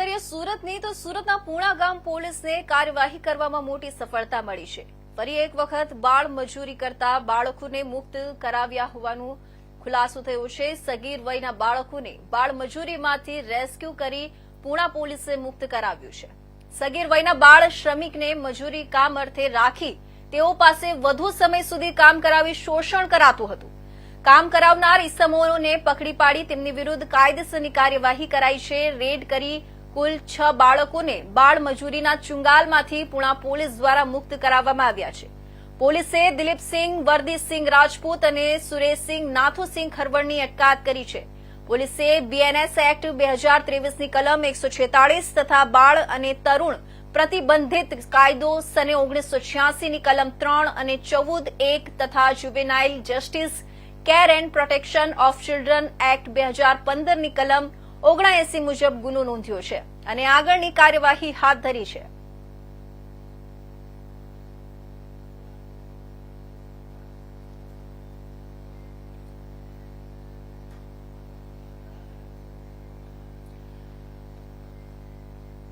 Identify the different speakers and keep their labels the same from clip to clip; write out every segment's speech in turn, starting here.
Speaker 1: કરીએ સુરતની, તો સુરતના પૂણા ગામ પોલીસને કાર્યવાહી કરવામાં મોટી સફળતા મળી છે. ફરી એક વખત બાળ મજૂરી કરતા બાળકોને મુક્ત કરાવ્યા હોવાનું ખુલાસો થયો છે. સગીર વયના બાળકોને બાળ મજૂરીમાંથી રેસ્ક્યુ કરી પૂણા પોલીસે મુક્ત કરાવ્યું છે. સગીર વયના બાળ શ્રમિકને મજૂરી કામ અર્થે રાખી તેઓ પાસે વધુ સમય સુધી કામ કરાવી શોષણ કરાતું હતું. કામ કરાવનાર ઇસમોને પકડી પાડી તેમની વિરુદ્ધ કાયદેસરની કાર્યવાહી કરાઈ છે. રેડ કરી કુલ છ બાળકોને બાળ મજૂરીના ચુંગાલમાંથી પુણા પોલીસ દ્વારા મુક્ત કરાવવામાં આવ્યા છે. પોલીસે દિલીપસિંહ, વરદીસિંહ રાજપૂત અને સુરેશસિંહ, નાથુસિંહ ખરવડની અટકાયત કરી છે. પોલીસે બીએનએસ એક્ટ બે હજાર ત્રેવીસની કલમ એકસો છેતાળીસ તથા બાળ અને તરુણ પ્રતિબંધિત કાયદો સને ઓગણીસો છ્યાસીની કલમ ત્રણ અને ચૌદ એક તથા juvenile justice care and protection of children act બે હજાર પંદરની કલમ ઓગણાએસી મુજબ ગુનો નોંધ્યો છે અને આગળની કાર્યવાહી હાથ ધરી છે.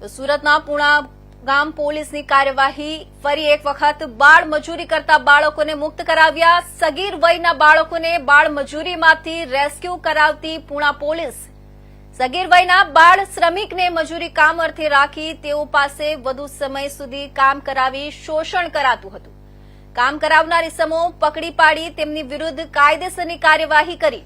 Speaker 1: સુરતના પુણા ગામ પોલીસની કાર્યવાહી ફરી એક વખત બાળ મજૂરી કરતા બાળકોને મુક્ત કરાવ્યા. સગીર વયના બાળકોને બાળ મજૂરીમાંથી રેસ્ક્યુ કરાવતી પુણા પોલીસ સગીર વયના બાળ શ્રમિકને મજૂરી કામ અર્થે રાખી તેઓ પાસે વધુ સમય સુધી કામ કરાવી શોષણ કરાતું હતું. કામ કરાવનાર ઇસમો પકડી પાડી તેમની વિરુદ્ધ કાયદેસરની કાર્યવાહી કરી.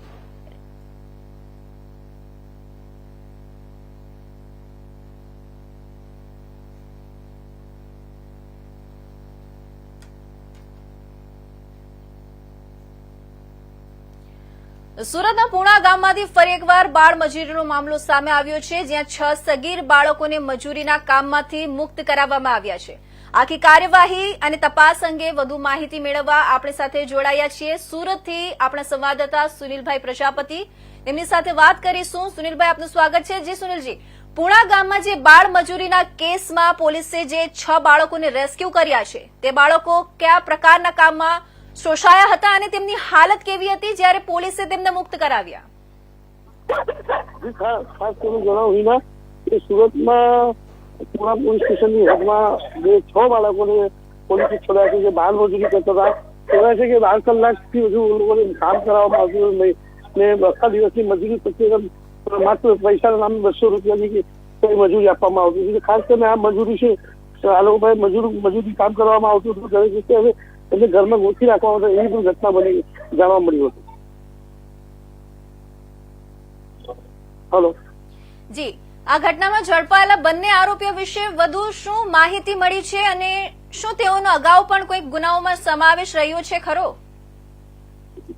Speaker 1: સુરતના પુણા ગામમાંથી ફરી એકવાર બાળ મજૂરીનો મામલો સામે આવ્યો છે, જ્યાં છ સગીર બાળકોને મજૂરીના કામમાંથી મુક્ત કરાવવામાં આવ્યા છે. આખી કાર્યવાહી અને તપાસ અંગે વધુ માહિતી મેળવવા આપણી સાથે જોડાયા છીએ. સુરતથી આપણા સંવાદદાતા સુનિલભાઈ પ્રજાપતિ. તેમની સાથે વાત કરીશું. સુનિલભાઈ, આપનું સ્વાગત છે. જી સુનિલજી, પુણા ગામમાં જે બાળ મજૂરીના કેસમાં પોલીસે જે છ બાળકોને રેસ્ક્યુ કર્યા છે, તે બાળકો કયા પ્રકારના કામમાં શોષાયા હતા અને તેમની હાલત કેવી હતી જ્યારે પોલીસે તેમને મુક્ત કરાવ્યા?
Speaker 2: ખાસ કરીને જણાવું કે સુરતમાં પુણા પોલીસ સ્ટેશનની હદમાં બે છ બાળકોને પોલીસે છોડ્યા છે, જે બાળ મજૂરી કરતા હતા. કહેવાય છે કે બાર કલાકથી વધુ લોકોને કામ કરાવવામાં આવતું નહીં. ને આખા દિવસની મજૂરી એમ માત્ર પૈસાના નામે બસો રૂપિયાની કઈ મજૂરી આપવામાં આવતી હતી. ખાસ કરીને આ મજૂરી છે, આ લોકો મજૂર મજૂરી કામ કરવામાં આવતું હતું. દરેક રીતે હવે એટલે ઘરમાં ગોઠવી રાખવા આવતા એવી પણ ઘટના બની જાણવા મળ્યું હતું હલો.
Speaker 1: જી આ ઘટનામાં ઝડપાયેલા બંને આરોપીઓ વિશે વધુ શું માહિતી મળી છે અને શું તેઓનો અગાઉ પણ કોઈ ગુનાઓમાં સમાવેશ રહ્યો છે ખરો?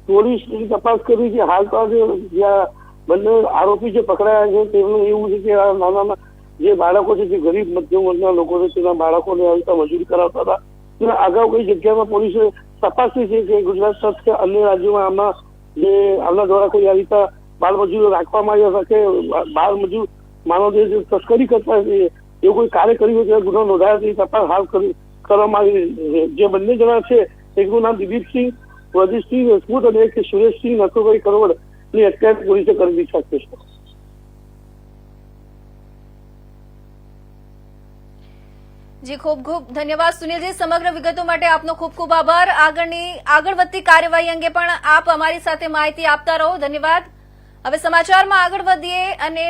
Speaker 2: પોલીસ તપાસ કરવી છે. હાલ તો જ્યાં બંને આરોપી જે પકડાયા છે તેમનું એવું છે કે આ નાના જે બાળકો છે જે ગરીબ મધ્યમ વર્ગના લોકો છે તેના બાળકોને આવી મજૂરી કરાવતા હતા. તેના અગાઉ કઈ જગ્યામાં પોલીસે તપાસી છે કે ગુજરાત સહિત કે અન્ય રાજ્યોમાં આમાં જે આમના દ્વારા કોઈ આવી રીતે બાળ મજૂરો રાખવામાં આવ્યા કે બાળ મજૂર માનવ જે તસ્કરી કરતા છે એવું કોઈ કાર્ય કર્યું તો ગુનો નોંધાયો તેની તપાસ હાલ કરી કરવામાં આવી જે બંને જણા છે એકનું નામ દિલીપસિંહ, પ્રદીપસિંહ રાજપૂત અને એક સુરેશસિંહ નથુભાઈ કરોડની અત્યારે પોલીસે કરી દીધી છે.
Speaker 1: જી, ખૂબ ખૂબ ધન્યવાદ સુનિલજી. સમગ્ર વિગતો માટે આપનો ખૂબ ખૂબ આભાર. આગળની, આગળ વધતી કાર્યવાહી અંગે પણ આપ અમારી સાથે માહિતી આપતા રહો. ધન્યવાદ. હવે સમાચારમાં આગળ વધીએ અને